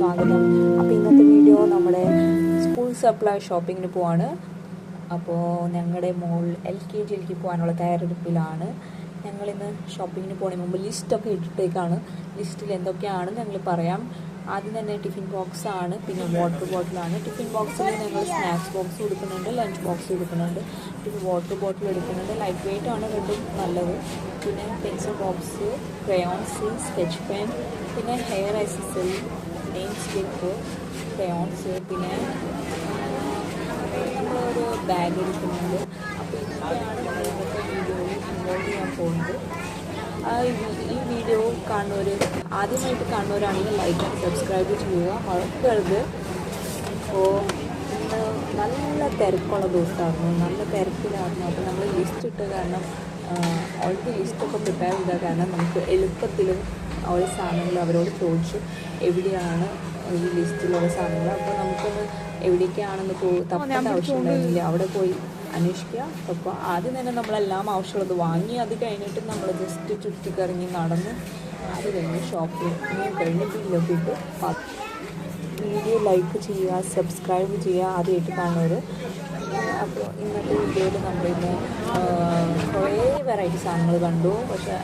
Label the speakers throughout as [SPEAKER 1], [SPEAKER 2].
[SPEAKER 1] സ്വാഗതം. അപ്പോൾ ഇന്നത്തെ വീഡിയോ നമ്മുടെ സ്കൂൾ സപ്ലൈ ഷോപ്പിങ്ങിന് പോവാണ്. അപ്പോൾ ഞങ്ങളുടെ മോൾ എൽ കെ ജിയിലേക്ക് പോകാനുള്ള തയ്യാറെടുപ്പിലാണ്. ഞങ്ങളിന്ന് ഷോപ്പിങ്ങിന് പോകുന്നതിന് മുമ്പ് ലിസ്റ്റൊക്കെ ഇട്ടിട്ടേക്കാണ്. ലിസ്റ്റിൽ എന്തൊക്കെയാണ് ഞങ്ങൾ പറയാം. ആദ്യം തന്നെ ടിഫിൻ ബോക്സ് ആണ്. പിന്നെ വാട്ടർ ബോട്ടിലാണ് ടിഫിൻ ബോക്സിൽ ഞങ്ങൾ സ്നാക്സ് ബോക്സ് കൊടുക്കുന്നുണ്ട് ലഞ്ച് ബോക്സ് കൊടുക്കുന്നുണ്ട്. പിന്നെ വാട്ടർ ബോട്ടിൽ എടുക്കുന്നുണ്ട്. ലൈറ്റ് വെയിറ്റ് ആണ് രണ്ടും നല്ലത്. പിന്നെ pencil box crayons sketch pen പിന്നെ hair accessory name slip crayons പിന്നെ നമ്മളൊരു ബാഗ് എടുക്കുന്നുണ്ട്. അപ്പോൾ ഇതൊക്കെയാണ് ഇന്നത്തെ വീഡിയോയിൽ ഇൻവോൾവ് ചെയ്യാൻ ഈ വീഡിയോ കാണുന്നവർ ആദ്യമായിട്ട് കാണുന്നവരാണെങ്കിൽ ലൈക്ക് ആൻഡ് സബ്സ്ക്രൈബ് ചെയ്യുക. മറക്കരുത് അപ്പോൾ ഇന്ന് നല്ല തിരക്കുള്ള ദിവസമായിരുന്നു നല്ല തിരക്കിലായിരുന്നു. അപ്പോൾ നമ്മൾ ലിസ്റ്റ് ഇട്ട കാരണം ഓൾറെഡി ലിസ്റ്റൊക്കെ പ്രിപ്പയർ ചെയ്ത കാരണം നമുക്ക് എളുപ്പത്തിൽ ഓരോ സാധനങ്ങൾ അവരോട് ചോദിച്ചു എവിടെയാണ് ഈ ലിസ്റ്റിലുള്ള സാധനങ്ങൾ. അപ്പോൾ നമുക്കൊന്ന് എവിടേക്കാണെന്ന് പോ തപ്പേണ്ട ആവശ്യമുണ്ടായിരുന്നില്ല അവിടെ പോയി അന്വേഷിക്കുക. അപ്പോൾ ആദ്യം തന്നെ നമ്മളെല്ലാം ആവശ്യമുള്ളത് വാങ്ങി അത് കഴിഞ്ഞിട്ട് നമ്മൾ ജസ്റ്റ് ചുറ്റിക്കറങ്ങി നടന്ന് അത് കഴിഞ്ഞ് ഷോപ്പിംഗ് കഴിഞ്ഞ് ബില്ലൊക്കെ ഇട്ട് വീഡിയോ ലൈക്ക് ചെയ്യുക സബ്സ്ക്രൈബ് ചെയ്യുക ആദ്യമായിട്ട് കാണുന്നവർ അപ്പോൾ ഇന്നത്തെ വീഡിയോയിൽ നമ്മളിന്ന് വെറൈറ്റി സാധനങ്ങൾ കണ്ടു. പക്ഷെ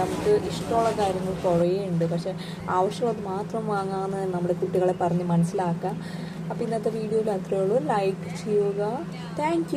[SPEAKER 1] നമുക്ക് ഇഷ്ടമുള്ള കാര്യങ്ങൾ കുറേ ഉണ്ട്. പക്ഷെ ആവശ്യമുള്ളത് മാത്രം വാങ്ങാമെന്ന് നമ്മുടെ കുട്ടികളെ പറഞ്ഞ് മനസ്സിലാക്കാം. അപ്പോൾ ഇന്നത്തെ വീഡിയോയിൽ അത്രയേ ഉള്ളൂ. ലൈക്ക് ചെയ്യുക. താങ്ക്